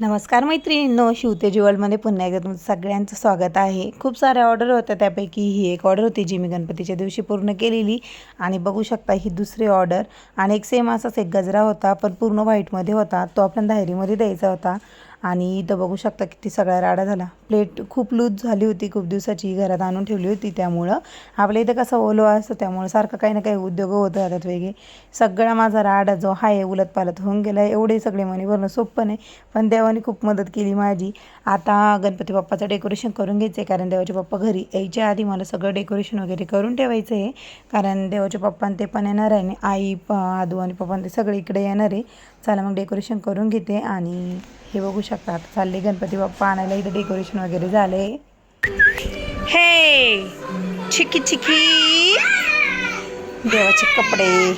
नमस्कार मैत्रिणींनो शिवते ज्युवलमध्ये पुन्हा एकदा तुमचं सगळ्यांचं स्वागत आहे. खूप साऱ्या ऑर्डर होत्या त्यापैकी ही एक ऑर्डर होती जी मी गणपतीच्या दिवशी पूर्ण केलेली. आणि बघू शकता ही दुसरी ऑर्डर. आणि एक सेम असाच एक गजरा होता पण पूर्ण व्हाईटमध्ये होता. तो आपण धायरीमध्ये द्यायचा होता. आणि इथं बघू शकता किती सगळा राडा झाला. प्लेट खूप लूज झाली होती खूप दिवसाची घरात आणून ठेवली होती त्यामुळं. आपल्या इथं कसं ओलो असतं त्यामुळं सारखं काही ना काही उद्योग होत राहतात वेगळे. सगळा माझा राडा जो आहे उलत पालत होऊन गेला. एवढे सगळे म्हणे भरणं सोपं नाही. पण देवाने खूप मदत केली माझी. आता गणपती बाप्पाचं डेकोरेशन करून घ्यायचं आहे कारण देवाचे पप्पा घरी यायच्या आधी मला सगळं डेकोरेशन वगैरे करून ठेवायचं आहे कारण देवाचे पप्पा ते पण येणार आहे आणि आई प आदू आणि पप्पा आणि ते सगळे इकडे येणार आहे. चला मग डेकोरेशन करून घेते आणि हे बघू शकता आता चालले गणपती बाप्पा आणायला इथं डेकोरेशन वगैरे झाले हे! चिकी चिकी देवाचे कपडे.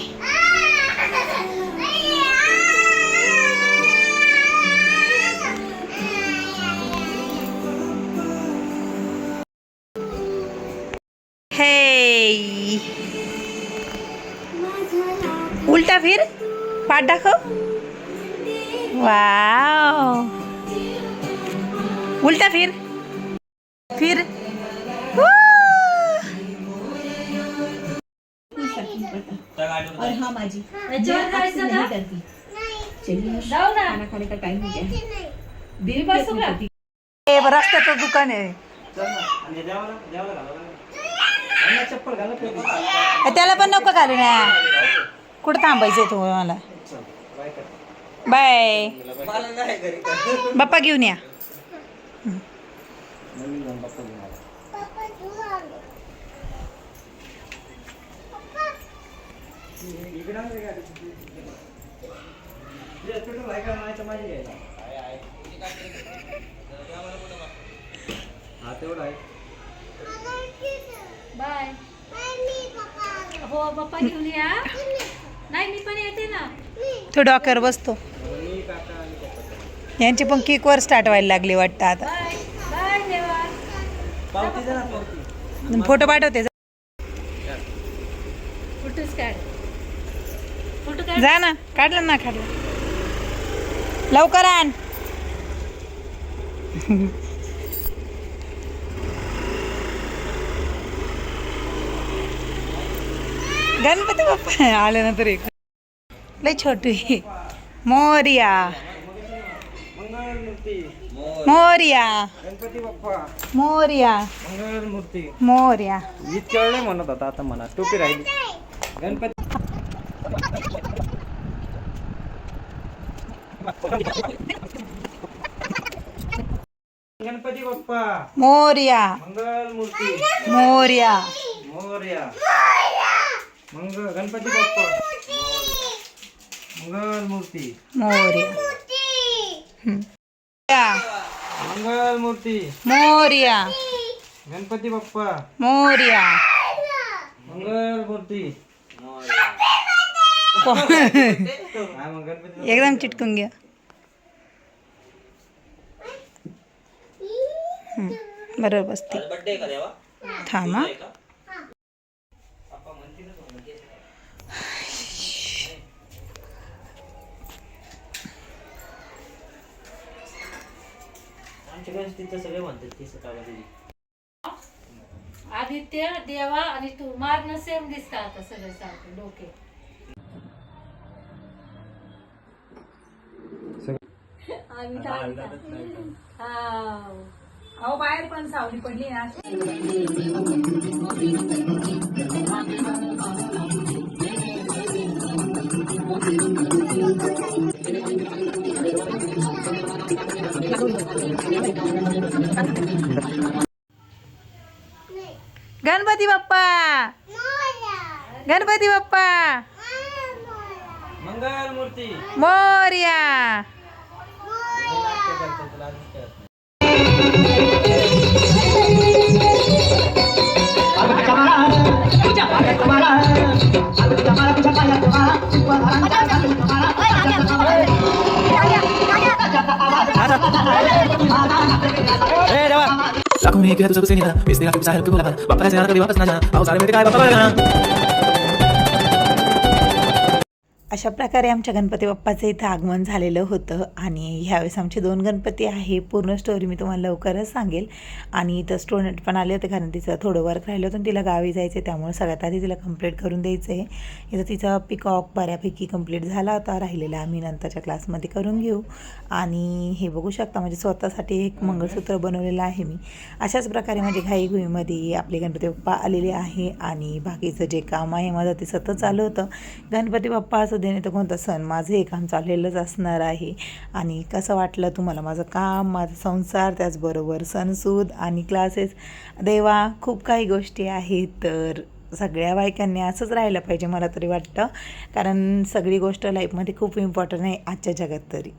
हे! उलटा फिर. पाठ दाखव. वाव. उलटा फिर. फिर! और हाँ नहीं? करती. चलिए खाना खाने का? टाइम हो गया हे रस्त्याचं दुकान आहे. त्याला पण नको घालू ना. कुठं थांबायचंय तू मला बाय. बाप्पा घेऊन या. बाय. हो पप्पा घेऊन या. नाही मी पण येते ना. तो डॉक्टर बसतो. यांची पण केकवर स्टार्ट व्हायला लागली वाटतं आता. फोटो पाठवते जा. ना काढलं ना काढलं. लवकर आण. गणपती बाप्पा आले नंतर एक लय छोटी मोर्या. मोर्या. गणपती बाप्पा. मोर्या. मंगळमूर्ती मोर्या. इतक्या वेळ म्हणत होता आता म्हणा टोपी राहिली. गणपती. गणपती बाप्पा. मोर्या. मंगळमूर्ती मोर्या. मोर्या. मंगळ गणपती बाप्पा. मंगळमूर्ती मोर्या. हम्म. या. मंगळमूर्ती। मोर्या। गणपती बाप्पा। मोर्या। मंगळमूर्ती। हा मग गणपती एकदम चिटकून घ्या हम्म. बरोबर बसते. थांबा सगळे म्हणतात आदित्य देवा आणि तू मारणं सेम दिसतं आता सगळं सारखं डोके. आम्ही हा अहो बाहेर पण सावली पडली ना. गणपती बाप्पा गणपती बाप्पा मंगळमूर्ती मोर्या लाखों में एक है तो सबसे निरा इस बोला वापस वापस ना जाना अहो सारे काय बाबा अशा प्रकारे आमच्या गणपती बाप्पाचं इथं आगमन झालेलं होतं आणि ह्यावेळेस आमचे दोन गणपती आहे. पूर्ण स्टोरी मी तुम्हाला लवकरच सांगेल. आणि इथं स्टुडंट पण आले होते कारण तिचं थोडं वर्क राहिलं होतं तिला गावी जायचं आहे त्यामुळे सगळ्यात आधी तिला कंप्लीट करून द्यायचं आहे इथं तिचा पिकॉक बऱ्यापैकी कंप्लीट झाला होता. राहिलेला आम्ही नंतरच्या क्लासमध्ये करून घेऊ. आणि हे बघू शकता म्हणजे स्वतःसाठी एक मंगळसूत्र बनवलेलं आहे मी. अशाच प्रकारे म्हणजे माझी घाईघुईमध्ये आपले गणपती बाप्पा आलेले आहे. आणि बाकीचं जे काम आहे माझं ते सतत चालू होतं. गणपती बाप्पा असं दे तर कोणता सण? माझं हे काम चाललेलंच असणार आहे. आणि कसं वाटलं तुम्हाला? माझं काम माझा संसार त्याचबरोबर सणसूद आणि क्लासेस देवा खूप काही गोष्टी आहेत तर सगळ्या बायकांनी असंच राहायला पाहिजे मला तरी वाटतं. कारण सगळी गोष्ट लाईफमध्ये खूप इम्पॉर्टंट आहे आजच्या जगात तरी.